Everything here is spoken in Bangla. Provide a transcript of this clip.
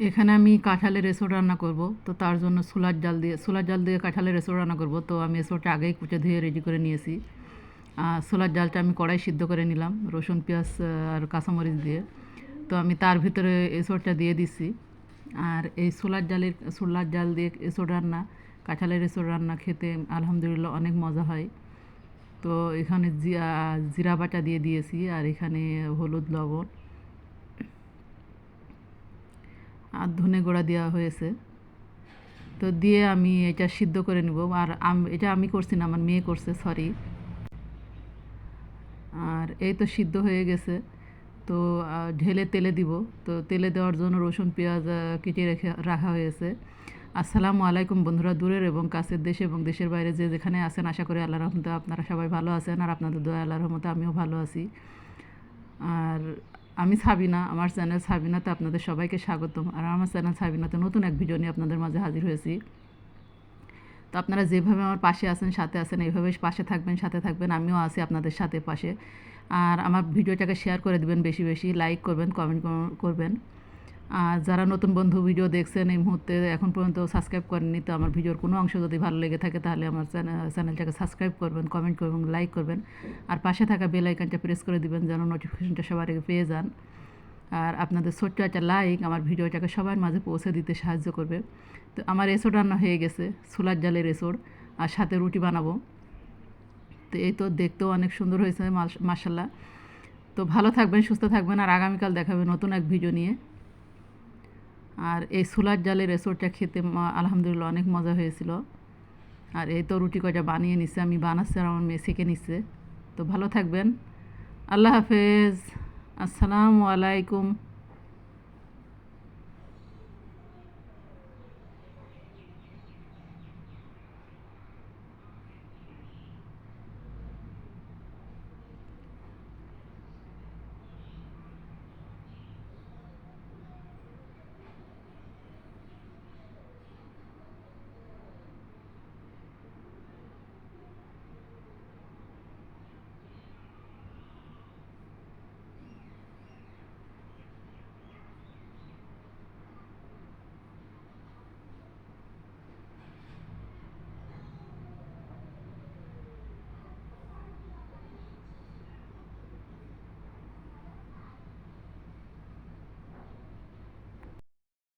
এখানে আমি কাঁঠালের এসোর রান্না করব, তো তার জন্য সোলার জাল দিয়ে সোলার জাল দিয়ে কাঁঠালের এসোর রান্না করব, তো আমি এসোরটা আগেই কুচে ধুয়ে রেডি করে নিয়েছি। সোলার জালটা আমি কড়াই সিদ্ধ করে নিলাম, রসুন, পেঁয়াজ আর কাঁচামরিচ দিয়ে। তো আমি তার ভিতরে এসোরটা দিয়ে দিছি আর এই সোলার জালের সোলার জাল দিয়ে এসোর রান্না, কাঁঠালের এসোর রান্না খেতে আলহামদুলিল্লাহ অনেক মজা হয়। তো এখানে জিরা বাটা দিয়ে দিয়েছি, আর এখানে হলুদ, লবণ আর ধনে গোড়া দেওয়া হয়েছে। তো দিয়ে আমি এটা সিদ্ধ করে নিব। আর এটা আমি করছি না, আমার মেয়ে করছে সরি আর এই তো সিদ্ধ হয়ে গেছে। তো ঢেলে তেলে দিব। তো তেলে দেওয়ার জন্য রসুন, পেঁয়াজ কেটে রেখে রাখা হয়েছে। আসসালামু আলাইকুম বন্ধুরা দূরের এবং কাছের দেশে এবং দেশের বাইরে যে যেখানে আছেন, আশা করি আল্লাহ রহমতে আপনারা সবাই ভালো আছেন। আর আপনাদের দোয়া আল্লাহ রহমতে আমিও ভালো আছি। আর আমি সাবিনা, আমার চ্যানেল সাবিনাতে আপনাদের সবাইকে স্বাগতম। আর আমার চ্যানেল সাবিনাতে নতুন এক ভিডিও নিয়ে আপনাদের মাঝে হাজির হয়েছি। তো আপনারা যেভাবে আমার পাশে আছেন, সাথে আছেন, এইভাবে পাশে থাকবেন, সাথে থাকবেন, আমিও আছি আপনাদের সাথে পাশে। আর আমার ভিডিওটাকে শেয়ার করে দেবেন বেশি বেশি লাইক করবেন কমেন্ট করবেন। আর যারা নতুন বন্ধু ভিডিও দেখছেন এই মুহূর্তে এখন পর্যন্ত সাবস্ক্রাইব করেননি, তো আমার ভিডিওর কোনো অংশ যদি ভালো লেগে থাকে তাহলে আমার চ্যানেল- চ্যানেলটাকে সাবস্ক্রাইব করবেন কমেন্ট করবেন লাইক করবেন। আর পাশে থাকা বেল আইকনটা প্রেস করে দিবেন যেন নোটিফিকেশনটা সবার আগে পেয়ে যান। আর আপনাদের ছোট্ট একটা লাইক আমার ভিডিওটাকে সবার মাঝে পৌঁছে দিতে সাহায্য করবে। তো আমার এসোর রান্না হয়ে গেছে সোলার জালের এসোর আর সাথে রুটি বানাবো। তো এই তো দেখতেও অনেক সুন্দর হয়েছে মার্শাল্লাহ তো ভালো থাকবেন, সুস্থ থাকবেন, আর আগামীকাল দেখাবে নতুন এক ভিডিও নিয়ে। আর এই সোলার জালের রেসোর্টটা খেতে আলহামদুলিল্লাহ অনেক মজা হয়েছিল। আর এই তো রুটি কয়টা বানিয়ে নিছে, আমি বানাচ্ছি আর আমার মেয়ে শিখে নিচ্ছে তো ভালো থাকবেন। আল্লাহ হাফেজ। আসসালামু আলাইকুম।